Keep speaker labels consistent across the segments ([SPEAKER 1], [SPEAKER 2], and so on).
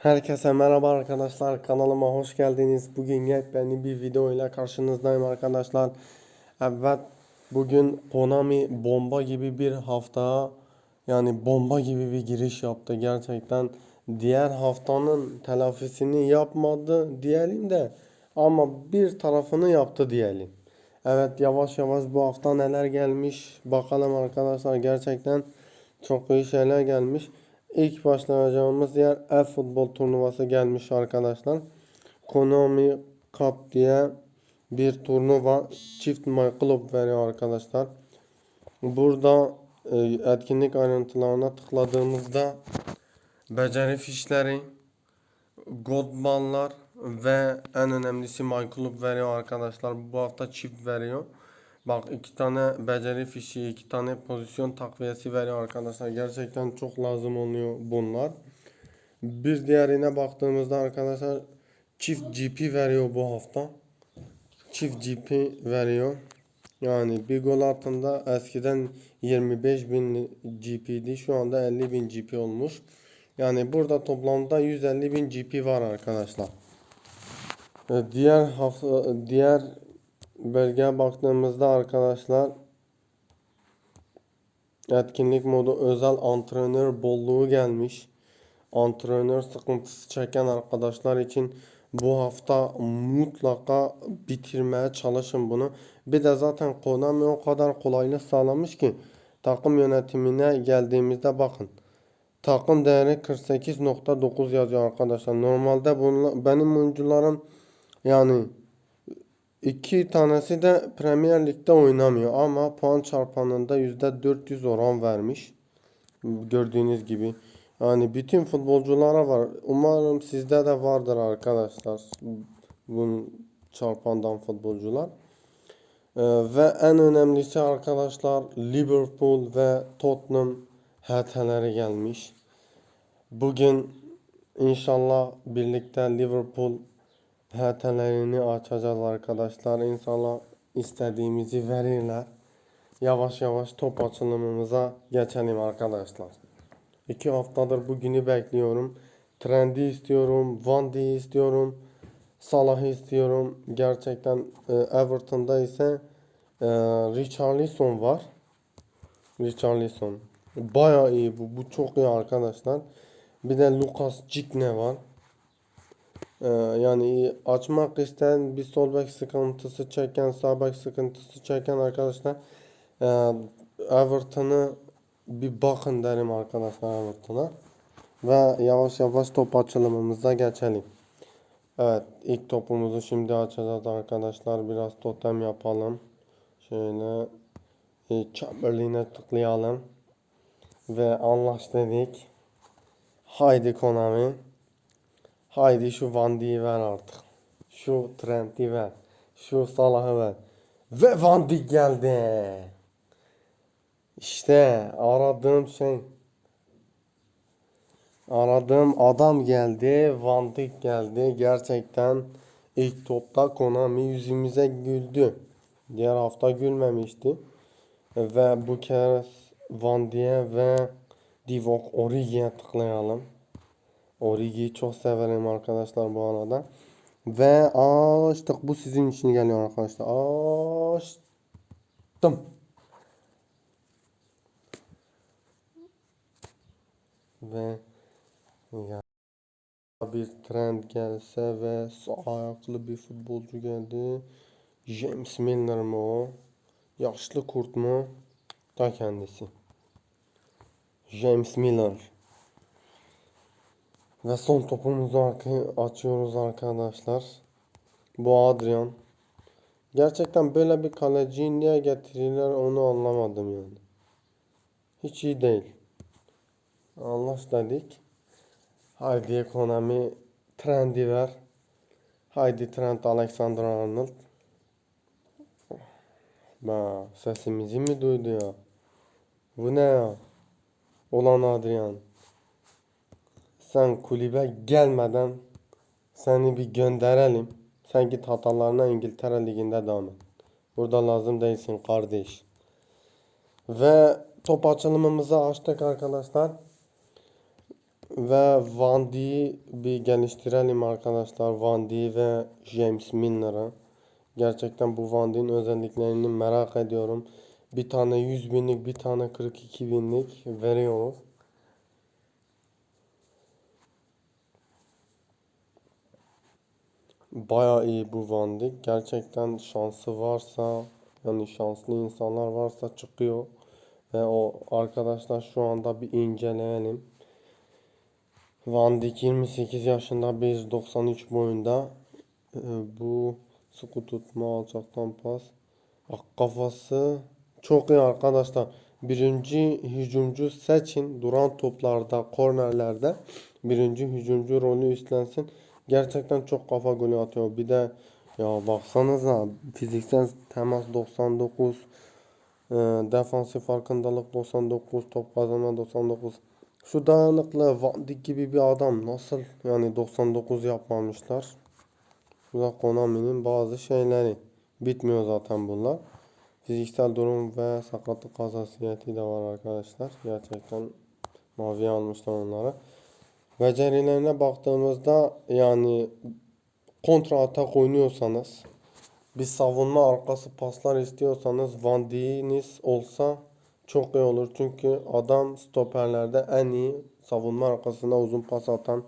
[SPEAKER 1] Herkese merhaba arkadaşlar kanalıma hoş geldiniz. Bugün yepyeni bir video ile karşınızdayım arkadaşlar. Evet bugün Konami bomba gibi bir hafta yani bomba gibi bir giriş yaptı gerçekten. Diğer haftanın telafisini yapmadı diyelim de ama bir tarafını yaptı diyelim. Evet yavaş yavaş bu hafta neler gelmiş bakalım arkadaşlar gerçekten çok iyi şeyler gelmiş. İlk başlayacağımız yer e-futbol turnuvası gelmiş arkadaşlar. Konami Cup diye bir turnuva çift Club veriyor arkadaşlar. Burada e, etkinlik ayrıntılarına tıkladığımızda beceri fişleri, gold ballar ve en önemlisi My Club veriyor arkadaşlar. Bu hafta çift veriyor. Bak iki tane beceri fişi, iki tane pozisyon takviyesi veriyor arkadaşlar. Gerçekten çok lazım oluyor bunlar. Bir diğerine baktığımızda arkadaşlar çift GP veriyor bu hafta. Çift GP veriyor. Yani bir gol altında eskiden 25.000 GP'di. Şu anda 50.000 GP olmuş. Yani burada toplamda 150.000 GP var arkadaşlar. Ee, Diğer hafta diğer belgeye baktığımızda arkadaşlar etkinlik modu özel antrenör bolluğu gelmiş. Antrenör sıkıntısı çeken arkadaşlar için bu hafta mutlaka bitirmeye çalışın bunu. Bir de zaten Konami o kadar kolaylık sağlamış ki takım yönetimine geldiğimizde bakın. Takım değeri 48.9 yazıyor arkadaşlar. Normalde bunla, benim oyuncularım yani iki tanesi de Premier Lig'de oynamıyor ama puan çarpanında %400 oran vermiş. Gördüğünüz gibi. Yani bütün futbolculara var. Umarım sizde de vardır arkadaşlar. Bunun çarpandan futbolcular. Ee, ve en önemlisi arkadaşlar Liverpool ve Tottenham HT'leri gelmiş. Bugün inşallah birlikte Liverpool HT'lerini açacağız arkadaşlar. İnşallah istediğimizi verirler. Yavaş yavaş top açılımımıza geçelim arkadaşlar. İki haftadır bugünü bekliyorum. Trendi istiyorum, Van Dijk'i istiyorum, Salah'ı istiyorum. Gerçekten e, Everton'da ise e, Richarlison var. Richarlison. Bayağı iyi bu. Bu çok iyi arkadaşlar. Bir de Lucas Cikne var. Ee, yani açmak isteyen bir sol bek sıkıntısı çeken, sağ bek sıkıntısı çeken arkadaşlar e, Everton'ı bir bakın derim arkadaşlar Everton'a. Ve yavaş yavaş top açılımımıza geçelim. Evet ilk topumuzu şimdi açacağız arkadaşlar. Biraz totem yapalım. Şöyle e, Chamberlain'e tıklayalım. Ve anlaş dedik. Haydi Konami. Haydi şu Van Dijk'i ver artık. Şu Trent'i ver. Şu Salah'ı ver. Ve Van Dijk geldi. İşte aradığım şey. Aradığım adam geldi. Van Dijk geldi. Gerçekten ilk topta Konami yüzümüze güldü. Diğer hafta gülmemişti. Ve bu kez Van Dijk'e ve Divock Origi'ye tıklayalım. Origi'yi çok severim arkadaşlar bu arada. Ve açtık. Bu sizin için geliyor arkadaşlar. Açtım. Ve ya bir trend gelse ve ayaklı bir futbolcu geldi. James Milner mı o? Yaşlı kurt mu? Ta kendisi. James Milner. Ve son topumuzu arka- açıyoruz arkadaşlar. Bu Adrian. Gerçekten böyle bir kaleciyi niye getirirler onu anlamadım yani. Hiç iyi değil. Anlaş dedik. Haydi Konami Trend'i ver. Haydi Trent Alexander Arnold. Ba sesimizi mi duydu ya? Bu ne ya? Ulan Adrian. Sen kulübe gelmeden seni bir gönderelim. Sen git hatalarına İngiltere Ligi'nde devam et. Burada lazım değilsin kardeş. Ve top açılımımızı açtık arkadaşlar. Ve Van Dijk'i bir geliştirelim arkadaşlar. Van Dijk ve James Milner'ı. Gerçekten bu Van Dijk'in özelliklerini merak ediyorum. Bir tane 100 binlik, bir tane 42 binlik veriyoruz. Bayağı iyi bu Van Dijk. Gerçekten şansı varsa, yani şanslı insanlar varsa çıkıyor. Ve o arkadaşlar şu anda bir inceleyelim. Van Dijk 28 yaşında 1.93 boyunda. Ee, bu sıkı tutma alçaktan pas. Kafası çok iyi arkadaşlar. Birinci hücumcu seçin. Duran toplarda, kornerlerde birinci hücumcu rolü üstlensin. Gerçekten çok kafa golü atıyor. Bir de ya baksanıza fiziksel temas 99, e, defansif farkındalık 99, top kazanma 99. Şu dayanıklı Van gibi bir adam nasıl yani 99 yapmamışlar? Bu da Konami'nin bazı şeyleri. Bitmiyor zaten bunlar. Fiziksel durum ve sakatlık hassasiyeti de var arkadaşlar. Gerçekten maviye almışlar onları. Becerilerine baktığımızda yani kontra atak oynuyorsanız bir savunma arkası paslar istiyorsanız Van Dijk'iniz olsa çok iyi olur. Çünkü adam stoperlerde en iyi savunma arkasına uzun pas atan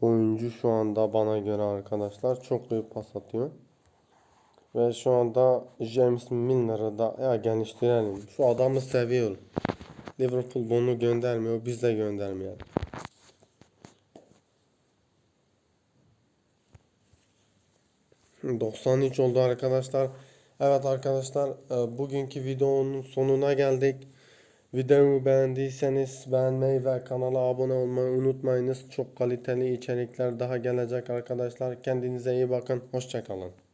[SPEAKER 1] oyuncu şu anda bana göre arkadaşlar. Çok iyi pas atıyor. Ve şu anda James Milner'ı da ya geliştirelim. Şu adamı seviyorum. Liverpool bunu göndermiyor. Biz de göndermeyelim. 93 oldu arkadaşlar. Evet arkadaşlar e, bugünkü videonun sonuna geldik. Videomu beğendiyseniz beğenmeyi ve kanala abone olmayı unutmayınız. Çok kaliteli içerikler daha gelecek arkadaşlar. Kendinize iyi bakın. Hoşçakalın.